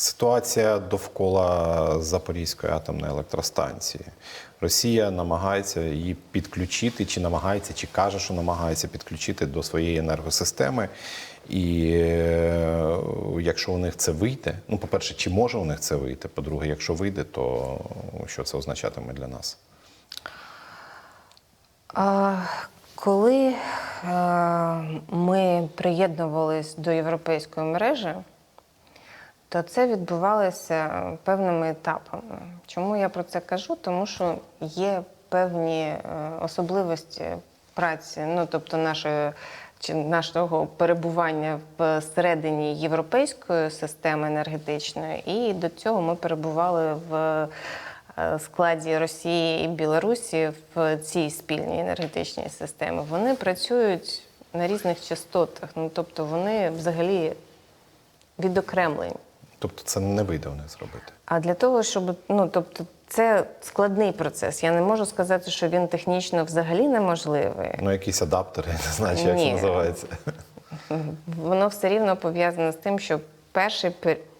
Ситуація довкола Запорізької атомної електростанції. Росія намагається її підключити, чи намагається, чи каже, що намагається підключити до своєї енергосистеми. І е, якщо у них це вийде, ну, по-перше, чи може у них це вийти? По-друге, якщо вийде, то що це означатиме для нас? А, Коли е, ми приєднувались до європейської мережі, то це відбувалося певними етапами. Чому я про це кажу? Тому що є певні е, особливості праці, ну тобто нашої чи нашого перебування всередині європейської системи енергетичної, і до цього ми перебували в е, складі Росії і Білорусі в цій спільній енергетичній системі. Вони працюють на різних частотах, ну тобто вони взагалі відокремлені. Тобто це не вийде у них зробити. А для того, щоб ну тобто, це складний процес. Я не можу сказати, що він технічно взагалі неможливий. Ну, якісь адаптери, я не знаю, як це називається. Воно все рівно пов'язане з тим, що перший,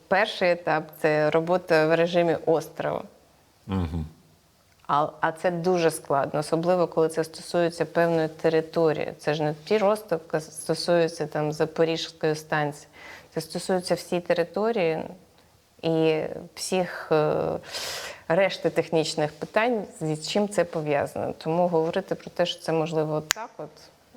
перший етап це робота в режимі острова. А, а це дуже складно, особливо коли це стосується певної території. Це ж не ті розставка стосується там Запорізької станції. Це стосується всієї території і всіх е, решти технічних питань, з чим це пов'язано. Тому говорити про те, що це можливо так, от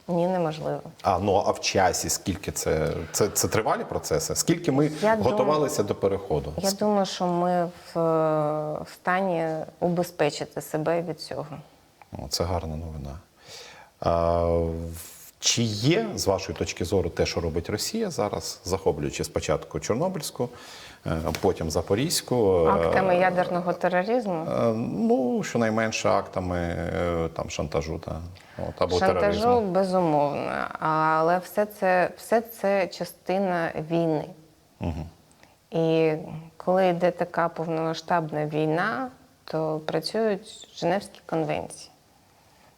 ні, неможливо. А ну а в часі скільки це? Це, це тривалі процеси? Скільки ми Я готувалися до переходу? Я думаю, що ми в, е, в стані убезпечити себе від цього. О, це гарна новина. А, чи є, з вашої точки зору, те, що робить Росія зараз, захоплюючи спочатку Чорнобильську, е, потім Запорізьку? е, Актами ядерного тероризму. е, Ну, щонайменше актами там, шантажу та, от, або Шантажу тероризму. безумовно, але все це, все це частина війни. І коли йде така повномасштабна війна, то працюють Женевські конвенції.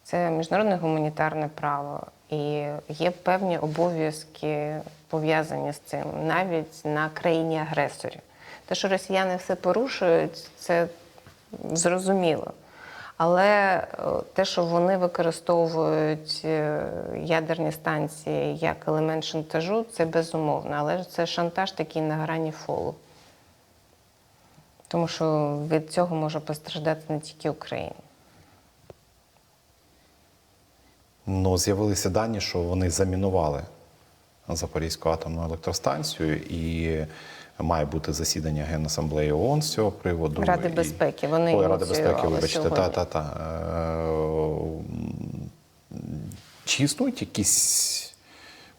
Це міжнародне гуманітарне право. І є певні обов'язки пов'язані з цим, навіть на країні агресорі. Те, що росіяни все порушують, це зрозуміло. Але е, те, що вони використовують е, ядерні станції як елемент шантажу, це безумовно. Але це шантаж такий на грані фолу. Тому що від цього може постраждати не тільки Україна. Ну, з'явилися дані, що вони замінували Запорізьку атомну електростанцію і має бути засідання Генасамблеї ООН з цього приводу. Ради І- безпеки, вони Ой, Ради безпеки, вибачте, та, та, та. Е, Чи існують якісь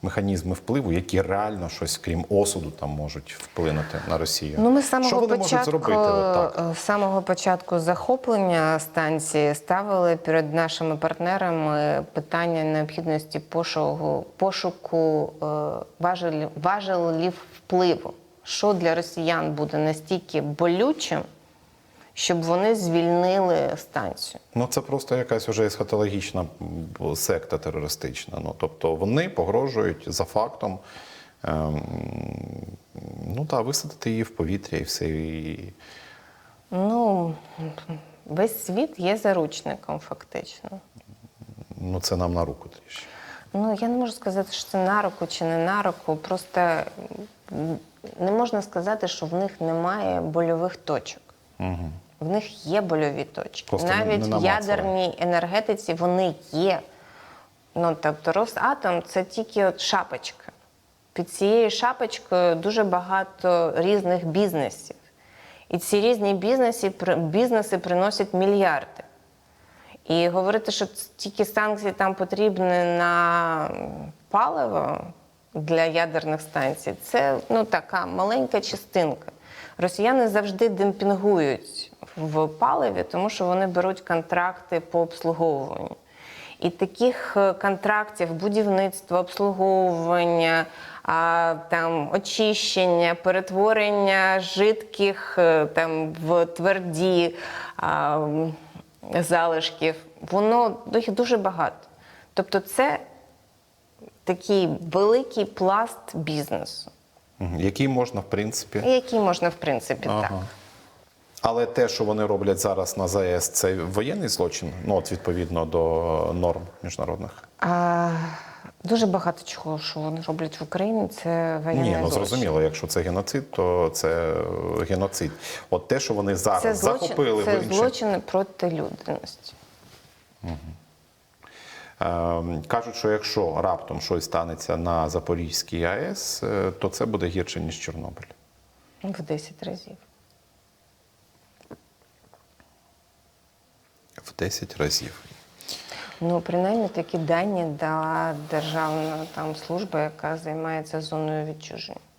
механізми впливу, які реально щось, крім осуду, там можуть вплинути на Росію? Ну, ми з Що вони початку, можуть зробити? Отак? е, з самого початку захоплення станції ставили перед нашими партнерами питання необхідності пошуку, пошуку е, важелів, важелів впливу. Що для росіян буде настільки болючим, щоб вони звільнили станцію? Ну, це просто якась вже есхатологічна секта терористична. Ну, тобто вони погрожують за фактом ем, ну, та, висадити її в повітря і все. І... Ну, весь світ є заручником, фактично. Ну, це нам на руку трішки. Ну, я не можу сказати, що це на руку чи не на руку. Просто не можна сказати, що в них немає больових точок. Угу. В них є больові точки. Просто Навіть в ядерній енергетиці вони є. Ну, тобто Росатом це тільки от шапочка. Під цією шапочкою дуже багато різних бізнесів. І ці різні бізнеси, бізнеси приносять мільярди. І говорити, що тільки санкції там потрібні на паливо для ядерних станцій, це ну, така маленька частинка. Росіяни завжди демпінгують в паливі, тому що вони беруть контракти по обслуговуванню. І таких е, контрактів будівництва, обслуговування, там, очищення, перетворення жидких е, там, в тверді залишків, воно ну, їх дуже багато. Тобто це такий великий пласт бізнесу. Який можна, в принципі. Які можна, в принципі, так. Але те, що вони роблять зараз на ЗАЕС, це воєнний злочин, ну от відповідно до норм міжнародних. А, дуже багато чого, що вони роблять в Україні, це воєнний Ні, ну злочин. зрозуміло, якщо це геноцид, то це геноцид. От те, що вони зараз Це, злочин, захопили це в інших... злочини проти людяності. Ем, Кажуть, що якщо раптом щось станеться на Запорізькій АЕС, е, то це буде гірше, ніж Чорнобиль. В 10 разів. В 10 разів. Ну, принаймні такі дані дала державна там служба, яка займається зоною відчуження.